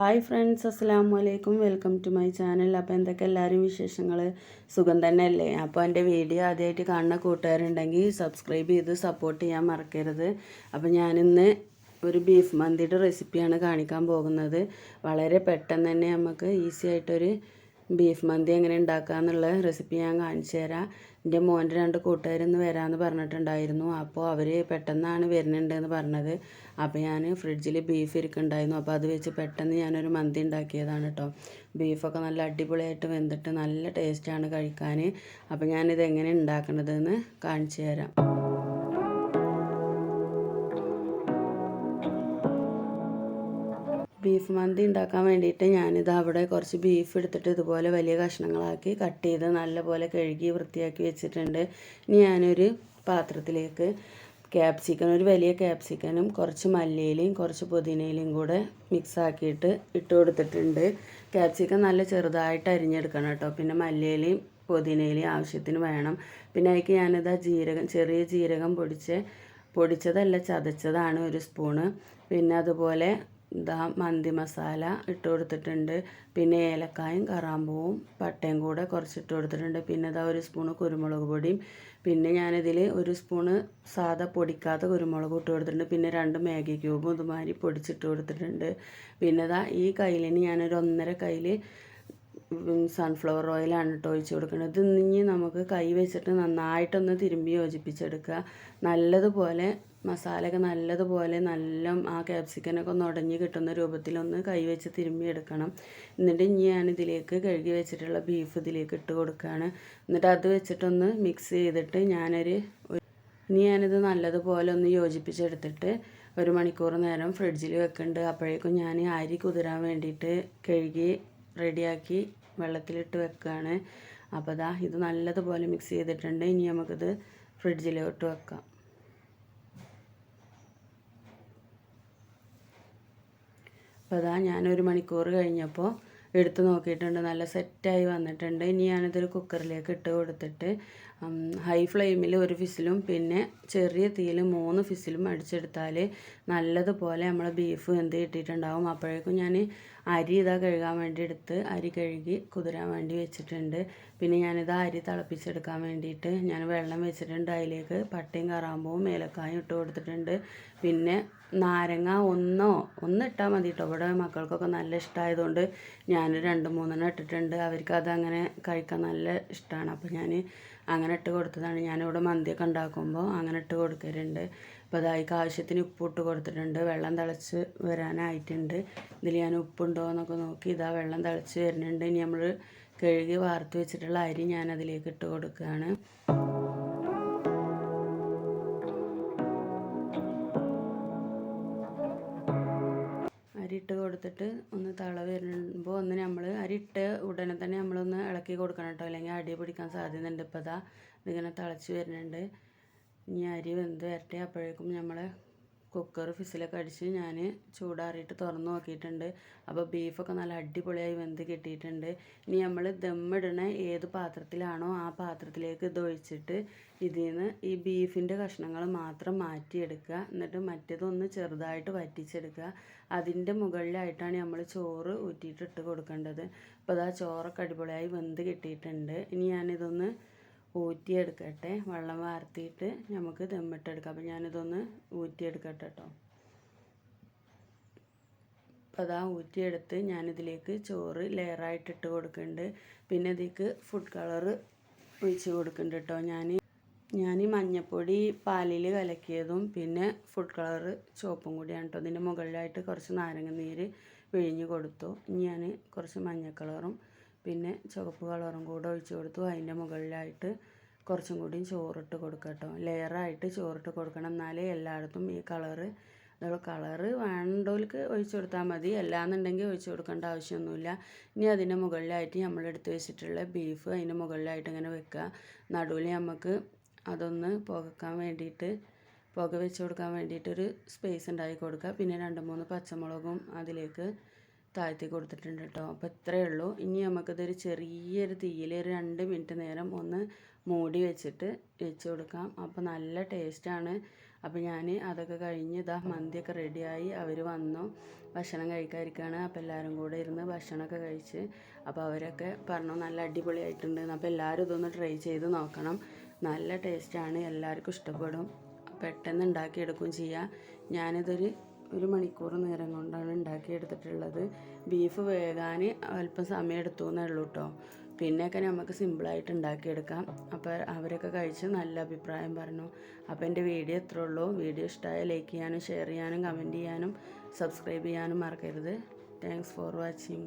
Hi friends അസ്സാം വലൈക്കും welcome to my channel. അപ്പോൾ എന്തൊക്കെ എല്ലാവരും വിശേഷങ്ങൾ സുഖം തന്നെ അല്ലേ അപ്പോൾ എന്റെ വീഡിയോ ആദ്യമായിട്ട് കാണുന്ന കൂട്ടുകാരുണ്ടെങ്കിൽ സബ്സ്ക്രൈബ് ചെയ്ത് സപ്പോർട്ട് ചെയ്യാൻ മറക്കരുത്. അപ്പോൾ ഞാനിന്ന് ഒരു ബീഫ് മന്തിയുടെ റെസിപ്പിയാണ് കാണിക്കാൻ പോകുന്നത്. വളരെ പെട്ടെന്ന് തന്നെ നമുക്ക് ഈസി ആയിട്ടൊരു ബീഫ് മന്തി എങ്ങനെ ഉണ്ടാക്കാന്നുള്ള റെസിപ്പി ഞാൻ കാണിച്ചു തരാം. എന്റെ മോന്റെ രണ്ട് കൂട്ടുകാരിന്ന് വരാമെന്ന് പറഞ്ഞിട്ടുണ്ടായിരുന്നു. അപ്പോൾ അവർ പെട്ടെന്നാണ് വരുന്നുണ്ടെന്ന് പറഞ്ഞത്. അപ്പോൾ ഞാൻ ഫ്രിഡ്ജിൽ ബീഫ് ഇരിക്കുന്നുണ്ടായിരുന്നു. അപ്പോൾ അത് വെച്ച് പെട്ടെന്ന് ഞാനൊരു മന്തി ഉണ്ടാക്കിയതാണ് കേട്ടോ. ബീഫൊക്കെ നല്ല അടിപൊളിയായിട്ട് വെന്തിട്ട് നല്ല ടേസ്റ്റാണ് കഴിക്കാൻ. അപ്പോൾ ഞാനിത് എങ്ങനെ ഉണ്ടാക്കണതെന്ന് കാണിച്ചു തരാം. ബീഫ് മന്തി ഉണ്ടാക്കാൻ വേണ്ടിയിട്ട് ഞാനിത് അവിടെ കുറച്ച് ബീഫ് എടുത്തിട്ട് ഇതുപോലെ വലിയ കഷ്ണങ്ങളാക്കി കട്ട് ചെയ്ത് നല്ലപോലെ കഴുകി വൃത്തിയാക്കി വെച്ചിട്ടുണ്ട്. ഇനി ഞാനൊരു പാത്രത്തിലേക്ക് ക്യാപ്സിക്കൻ ഒരു വലിയ ക്യാപ്സിക്കനും കുറച്ച് മല്ലിയിലയും കുറച്ച് പുതിനയിലയും കൂടെ മിക്സാക്കിയിട്ട് ഇട്ട് കൊടുത്തിട്ടുണ്ട്. ക്യാപ്സിക്കൻ നല്ല ചെറുതായിട്ട് അരിഞ്ഞെടുക്കണം കേട്ടോ. പിന്നെ മല്ലിയിലയും പുതിനയിലയും ആവശ്യത്തിന് വേണം. പിന്നെ അതിലേക്ക് ഞാനിതാ ജീരകം ചെറിയ ജീരകം പൊടിച്ച് പൊടിച്ചതല്ല ചതച്ചതാണ് ഒരു സ്പൂണ് പിന്നെ അതുപോലെ ഇതാ മന്തി മസാല ഇട്ട് കൊടുത്തിട്ടുണ്ട്. പിന്നെ ഏലക്കായും കറാമ്പൂവും പട്ടയും കൂടെ കുറച്ച് ഇട്ട് കൊടുത്തിട്ടുണ്ട്. പിന്നെ ഇതാ ഒരു സ്പൂണ് കുരുമുളക് പൊടിയും. പിന്നെ ഞാനിതിൽ ഒരു സ്പൂണ് സാധാ പൊടിക്കാത്ത കുരുമുളക് ഇട്ട് കൊടുത്തിട്ടുണ്ട്. പിന്നെ രണ്ട് മാഗി ക്യൂബും ഇതുമാതിരി പൊടിച്ചിട്ട് കൊടുത്തിട്ടുണ്ട്. പിന്നെ ഇതാ ഈ കയ്യിലിന് ഞാനൊരു ഒന്നര കയ്യിൽ സൺഫ്ലവർ ഓയിലാണ് കേട്ടോ ഒഴിച്ച് കൊടുക്കുന്നത് ഇത് നമുക്ക് കൈ വെച്ചിട്ട് നന്നായിട്ടൊന്ന് തിരുമ്പി യോജിപ്പിച്ചെടുക്കുക. നല്ലതുപോലെ മസാലയൊക്കെ നല്ലതുപോലെ നല്ല ആ ക്യാപ്സിക്കനൊക്കെ ഒന്ന് ഉടഞ്ഞ് കിട്ടുന്ന രൂപത്തിലൊന്ന് കൈ വെച്ച് തിരുമ്മി എടുക്കണം. എന്നിട്ട് ഇനി ഞാൻ ഇതിലേക്ക് കഴുകി വെച്ചിട്ടുള്ള ബീഫ് ഇതിലേക്ക് ഇട്ട് കൊടുക്കുകയാണ്. എന്നിട്ട് അത് വെച്ചിട്ടൊന്ന് മിക്സ് ചെയ്തിട്ട് ഞാനൊരു ഇനി ഞാനിത് നല്ലതുപോലെ ഒന്ന് യോജിപ്പിച്ചെടുത്തിട്ട് ഒരു മണിക്കൂർ നേരം ഫ്രിഡ്ജിൽ വെക്കുന്നുണ്ട് അപ്പോഴേക്കും ഞാൻ അരി കുതിരാൻ വേണ്ടിയിട്ട് കഴുകി റെഡിയാക്കി വെള്ളത്തിലിട്ട് വെക്കുകയാണ് അപ്പോൾ ദാ ഇത് നല്ലതുപോലെ മിക്സ് ചെയ്തിട്ടുണ്ട്. ഇനി നമുക്കിത് ഫ്രിഡ്ജിലോട്ട് വെക്കാം. അപ്പോൾ അതാ ഞാനൊരു മണിക്കൂർ കഴിഞ്ഞപ്പോൾ എടുത്ത് നോക്കിയിട്ടുണ്ട്. നല്ല സെറ്റായി വന്നിട്ടുണ്ട്. ഇനി ഞാനിതൊരു കുക്കറിലേക്ക് ഇട്ട് കൊടുത്തിട്ട് ഹൈ ഫ്ലെയിമിൽ ഒരു ഫിസിലും പിന്നെ ചെറിയ തീയിൽ മൂന്ന് ഫിസിലും അടിച്ചെടുത്താൽ നല്ലതുപോലെ നമ്മൾ ബീഫ് എന്ത് കിട്ടിയിട്ടുണ്ടാവും. അപ്പോഴേക്കും ഞാൻ അരി ഇതാ കഴുകാൻ വേണ്ടി എടുത്ത് അരി കഴുകി കുതിരാൻ വേണ്ടി വെച്ചിട്ടുണ്ട്. പിന്നെ ഞാനിത് അരി തിളപ്പിച്ചെടുക്കാൻ വേണ്ടിയിട്ട് ഞാൻ വെള്ളം വെച്ചിട്ടുണ്ട്. അതിലേക്ക് പട്ടയും കറാമ്പൂവും ഏലക്കായും ഇട്ട് കൊടുത്തിട്ടുണ്ട്. പിന്നെ നാരങ്ങ ഒന്നോ ഒന്ന് ഇട്ടാൽ മതി കേട്ടോ ഇവിടെ മക്കൾക്കൊക്കെ നല്ല ഇഷ്ടമായതുകൊണ്ട് ഞാൻ രണ്ട് മൂന്നെണ്ണം ഇട്ടിട്ടുണ്ട്. അവർക്ക് അതങ്ങനെ കഴിക്കാൻ നല്ല ഇഷ്ടമാണ് അപ്പോൾ ഞാൻ അങ്ങനെ ഇട്ട് കൊടുത്തതാണ്. ഞാനിവിടെ മന്തിയൊക്കെ ഉണ്ടാക്കുമ്പോൾ അങ്ങനെ ഇട്ട് കൊടുക്കലുണ്ട്. അപ്പോൾ അതായിക്ക് ആവശ്യത്തിന് ഉപ്പ് ഇട്ട് കൊടുത്തിട്ടുണ്ട്. വെള്ളം തിളച്ച് വരാനായിട്ടുണ്ട്. ഇതിൽ ഞാൻ ഉപ്പുണ്ടോ എന്നൊക്കെ നോക്കി ഇതാ വെള്ളം തിളച്ച് വരുന്നുണ്ട്. ഇനി നമ്മൾ കഴുകി വാർത്ത് വെച്ചിട്ടുള്ള അരി ഞാൻ അതിലേക്ക് ഇട്ട് കൊടുക്കുകയാണ്. കൊടുത്തിട്ട് ഒന്ന് തള വരുമ്പോൾ ഒന്ന് നമ്മൾ അരിട്ട് ഉടനെ തന്നെ നമ്മളൊന്ന് ഇളക്കി കൊടുക്കണം കേട്ടോ അല്ലെങ്കിൽ അടി പിടിക്കാൻ സാധ്യതയുണ്ട്. ഇപ്പോൾ അതാ ഇങ്ങനെ തിളച്ച് വരുന്നുണ്ട്. ഇനി അരി വെന്ത് വരട്ടെ. അപ്പോഴേക്കും നമ്മൾ കുക്കർ ഫിസിലൊക്കെ അടിച്ച് ഞാൻ ചൂടാറിയിട്ട് തുറന്ന് നോക്കിയിട്ടുണ്ട്. അപ്പോൾ ബീഫൊക്കെ നല്ല അടിപൊളിയായി വെന്ത് കിട്ടിയിട്ടുണ്ട്. ഇനി നമ്മൾ ദമ്മിടണ ഏത് പാത്രത്തിലാണോ ആ പാത്രത്തിലേക്ക് ഇതൊഴിച്ചിട്ട് ഇതിൽ നിന്ന് ഈ ബീഫിന്റെ കഷ്ണങ്ങൾ മാത്രം മാറ്റിയെടുക്കുക. എന്നിട്ട് മറ്റേതൊന്ന് ചെറുതായിട്ട് വറ്റിച്ചെടുക്കുക. അതിന്റെ മുകളിലായിട്ടാണ് നമ്മൾ ചോറ് ഊറ്റിയിട്ട് ഇട്ട് കൊടുക്കേണ്ടത്. അപ്പോൾ അതാ ചോറൊക്കെ അടിപൊളിയായി വെന്ത് കിട്ടിയിട്ടുണ്ട്. ഇനി ഞാനിതൊന്ന് ഊറ്റിയെടുക്കട്ടെ. വെള്ളം വാർത്തിയിട്ട് നമുക്ക് ദമ്മിട്ടെടുക്കാം. അപ്പോൾ ഞാനിതൊന്ന് ഊറ്റിയെടുക്കട്ടെ കേട്ടോ അപ്പോൾ അതാ ഊറ്റിയെടുത്ത് ഞാനിതിലേക്ക് ചോറ് ലെയറായിട്ട് ഇട്ട് കൊടുക്കുന്നുണ്ട് പിന്നെ ഇതിലേക്ക് ഫുഡ് കളർ ഒഴിച്ച് കൊടുക്കുന്നുണ്ട് കേട്ടോ ഞാൻ ഞാൻ ഈ മഞ്ഞപ്പൊടി പാലിൽ കലക്കിയതും പിന്നെ ഫുഡ് കളർ ചുവപ്പും കൂടിയാണ് കേട്ടോ ഇതിന്റെ മുകളിലായിട്ട് കുറച്ച് നാരങ്ങ നീര് പിഴിഞ്ഞ് കൊടുത്തു. ഇനി ഞാൻ കുറച്ച് മഞ്ഞ കളറും പിന്നെ ചുവപ്പ് കളറും കൂടെ ഒഴിച്ച് കൊടുത്തു. അതിന്റെ മുകളിലായിട്ട് കുറച്ചും കൂടിയും ചോറിട്ട് കൊടുക്കുക കേട്ടോ. ലെയറായിട്ട് ചോറിട്ട് കൊടുക്കണം. എന്നാലേ എല്ലായിടത്തും ഈ കളറ് കളറ് വേണ്ടവർക്ക് ഒഴിച്ചു കൊടുത്താൽ മതി. അല്ലാന്നുണ്ടെങ്കിൽ ഒഴിച്ചു കൊടുക്കേണ്ട ആവശ്യമൊന്നുമില്ല. ഇനി അതിന്റെ മുകളിലായിട്ട് നമ്മൾ എടുത്ത് വെച്ചിട്ടുള്ള ബീഫ് അതിന്റെ മുകളിലായിട്ട് ഇങ്ങനെ വെക്കുക. നടുവിൽ നമുക്ക് അതൊന്ന് പുകക്കാൻ വേണ്ടിയിട്ട് പുക വെച്ച് കൊടുക്കാൻ വേണ്ടിയിട്ടൊരു സ്പേസ് ഉണ്ടാക്കി കൊടുക്കുക. പിന്നെ രണ്ട് മൂന്ന് പച്ചമുളകും അതിലേക്ക് താഴ്ത്തി കൊടുത്തിട്ടുണ്ട് കേട്ടോ. അപ്പോൾ ഇത്രയേ ഉള്ളൂ. ഇനി നമുക്കിതൊരു ചെറിയൊരു തീയിൽ ഒരു രണ്ട് മിനിറ്റ് നേരം ഒന്ന് മൂടി വെച്ചിട്ട് വെച്ച് കൊടുക്കാം. അപ്പോൾ നല്ല ടേസ്റ്റാണ് അപ്പോൾ ഞാൻ അതൊക്കെ കഴിഞ്ഞ് ഇതാ മന്തിയൊക്കെ റെഡിയായി അവർ വന്നു. ഭക്ഷണം കഴിക്കാതിരിക്കുകയാണ് അപ്പോൾ എല്ലാവരും കൂടെ ഇരുന്ന് ഭക്ഷണമൊക്കെ കഴിച്ച് അപ്പോൾ അവരൊക്കെ പറഞ്ഞു നല്ല അടിപൊളിയായിട്ടുണ്ട്. അപ്പോൾ എല്ലാവരും ഇതൊന്ന് ട്രൈ ചെയ്ത് നോക്കണം. നല്ല ടേസ്റ്റാണ് എല്ലാവർക്കും ഇഷ്ടപ്പെടും. പെട്ടെന്ന് ഉണ്ടാക്കിയെടുക്കുകയും ചെയ്യാം. ഞാനിതൊരു ഒരു മണിക്കൂർ നേരം കൊണ്ടാണ് ഉണ്ടാക്കിയെടുത്തിട്ടുള്ളത്. ബീഫ് വേകാൻ അല്പം സമയം എടുത്തു എന്നേ ഉള്ളൂ കേട്ടോ പിന്നെയൊക്കെ നമുക്ക് സിമ്പിളായിട്ട് ഉണ്ടാക്കിയെടുക്കാം. അപ്പോൾ അവരൊക്കെ കഴിച്ച് നല്ല അഭിപ്രായം പറഞ്ഞു. അപ്പോൾ എന്റെ വീഡിയോ ഇത്രേ ഉള്ളൂ. വീഡിയോ ഇഷ്ടമായ ലൈക്ക് ചെയ്യാനും ഷെയർ ചെയ്യാനും കമന്റ് ചെയ്യാനും സബ്സ്ക്രൈബ് ചെയ്യാനും മറക്കരുത്. Thanks for watching